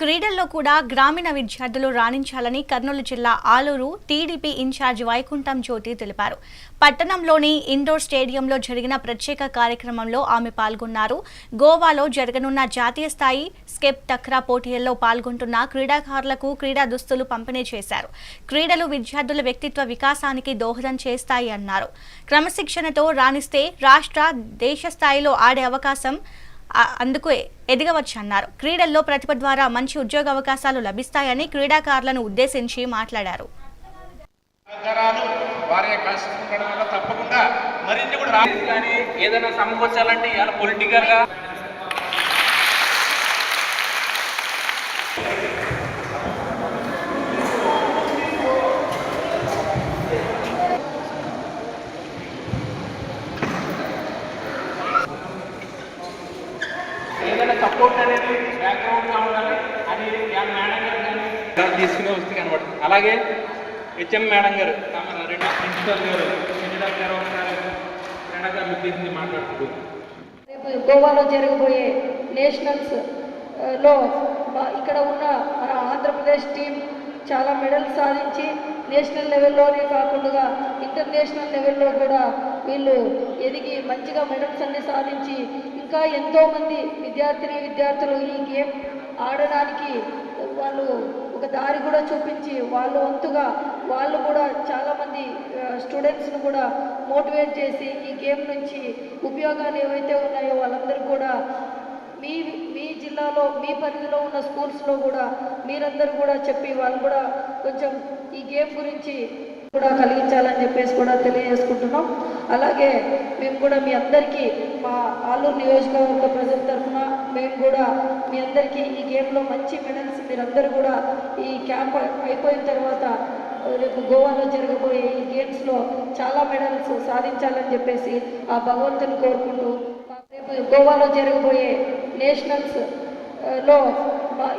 క్రీడల్లో కూడా గ్రామీణ విద్యార్థులు రాణించాలని కర్నూలు జిల్లా ఆలూరు టీడీపీ ఇన్ఛార్జ్ వైకుంఠం జ్యోతి తెలిపారు. పట్టణంలోని ఇండోర్ స్టేడియంలో జరిగిన ప్రత్యేక కార్యక్రమంలో ఆమె పాల్గొన్నారు. గోవాలో జరగనున్న జాతీయ స్థాయి స్కెప్ టక్రా పోటీల్లో పాల్గొంటున్న క్రీడాకారులకు క్రీడా దుస్తులు పంపిణీ చేశారు. క్రీడలు విద్యార్థుల వ్యక్తిత్వ వికాసానికి దోహదం చేస్తాయి అన్నారు. క్రమశిక్షణతో రాణిస్తే రాష్ట్ర దేశ స్థాయిలో ఆడే అవకాశం అందుకు ఎదగవచ్చు అన్నారు. క్రీడల్లో ప్రతిభ ద్వారా మంచి ఉద్యోగ అవకాశాలు లభిస్తాయని క్రీడాకారులను ఉద్దేశించి మాట్లాడారు. వారి యొక్క తప్పకుండా మరిన్ని కూడా రా ఏదైనా సమకూర్చాలంటే ఇవాళ సపోర్ట్ అనేది బ్యాక్గ్రౌండ్గా ఉండాలి. అది మేడం గారు కానీ తీసుకునే వస్తే కనబడుతుంది అలాగే హెచ్ఎం మేడం గారు తమ రెండు ప్రిన్సిపల్ గారు ఒకసారి మేడం గారు ఉద్దేశించి రేపు గోవాలో జరగబోయే నేషనల్స్లో ఇక్కడ ఉన్న మన ఆంధ్రప్రదేశ్ టీం చాలా మెడల్స్ సాధించి నేషనల్ లెవెల్లోనే కాకుండా ఇంటర్నేషనల్ లెవెల్లో కూడా వీళ్ళు ఎదిగి మంచిగా మెడల్స్ అన్ని సాధించి ఇంకా ఎంతోమంది విద్యార్థిని విద్యార్థులు ఈ గేమ్ ఆడడానికి వాళ్ళు ఒక దారి కూడా చూపించి వాళ్ళు వంతుగా వాళ్ళు కూడా చాలామంది స్టూడెంట్స్ను కూడా మోటివేట్ చేసి ఈ గేమ్ నుంచి ఉపయోగాలు ఏవైతే ఉన్నాయో వాళ్ళందరూ కూడా మీ మీ జిల్లాలో మీ పరిధిలో ఉన్న స్కూల్స్లో కూడా మీరందరూ కూడా చెప్పి వాళ్ళు కూడా కొంచెం ఈ గేమ్ గురించి కూడా కలిగించాలని చెప్పేసి కూడా తెలియజేసుకుంటున్నాం. అలాగే మేము కూడా మీ అందరికీ మా ఆలూరు నియోజకవర్గ ప్రజల తరఫున మేము కూడా మీ అందరికీ ఈ గేమ్లో మంచి మెడల్స్ మీరందరూ కూడా ఈ క్యాంప్ అయిపోయిన తర్వాత రేపు గోవాలో జరగబోయే ఈ గేమ్స్లో చాలా మెడల్స్ సాధించాలని చెప్పేసి ఆ భగవంతుని కోరుకుంటూ రేపు గోవాలో జరగబోయే నేషనల్స్లో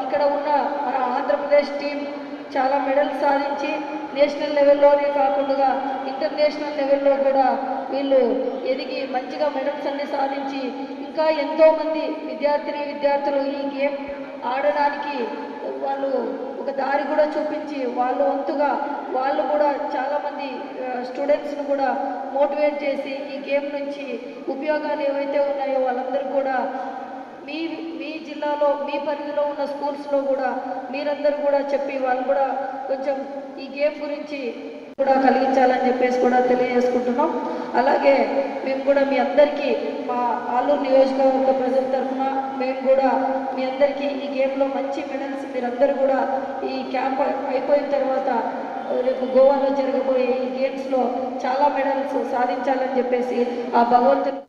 ఇక్కడ ఉన్న మన ఆంధ్రప్రదేశ్ టీం చాలా మెడల్స్ సాధించి నేషనల్ లెవెల్లోనే కాకుండా ఇంటర్నేషనల్ లెవెల్లో కూడా వీళ్ళు ఎదిగి మంచిగా మెడల్స్ అన్ని సాధించి ఇంకా ఎంతోమంది విద్యార్థిని విద్యార్థులు ఈ గేమ్ ఆడడానికి వాళ్ళు ఒక దారి కూడా చూపించి వాళ్ళు వంతుగా వాళ్ళు కూడా చాలామంది స్టూడెంట్స్ను కూడా మోటివేట్ చేసి ఈ గేమ్ నుంచి ఉపయోగాలు ఏవైతే ఉన్నాయో వాళ్ళందరూ కూడా మీ మీ జిల్లాలో మీ పరిధిలో ఉన్న స్కూల్స్లో కూడా మీరందరూ కూడా చెప్పి వాళ్ళు కూడా కొంచెం ఈ గేమ్ గురించి కూడా కలిగించాలని చెప్పేసి కూడా తెలియజేసుకుంటున్నాం. అలాగే మేము కూడా మీ అందరికీ మా ఆలూరు నియోజకవర్గ ప్రజల తరఫున మేము కూడా మీ అందరికీ ఈ గేమ్లో మంచి మెడల్స్ మీరందరూ కూడా ఈ క్యాంప్ అయిపోయిన తర్వాత రేపు గోవాలో జరగబోయే ఈ గేమ్స్లో చాలా మెడల్స్ సాధించాలని చెప్పేసి ఆ భగవంతుని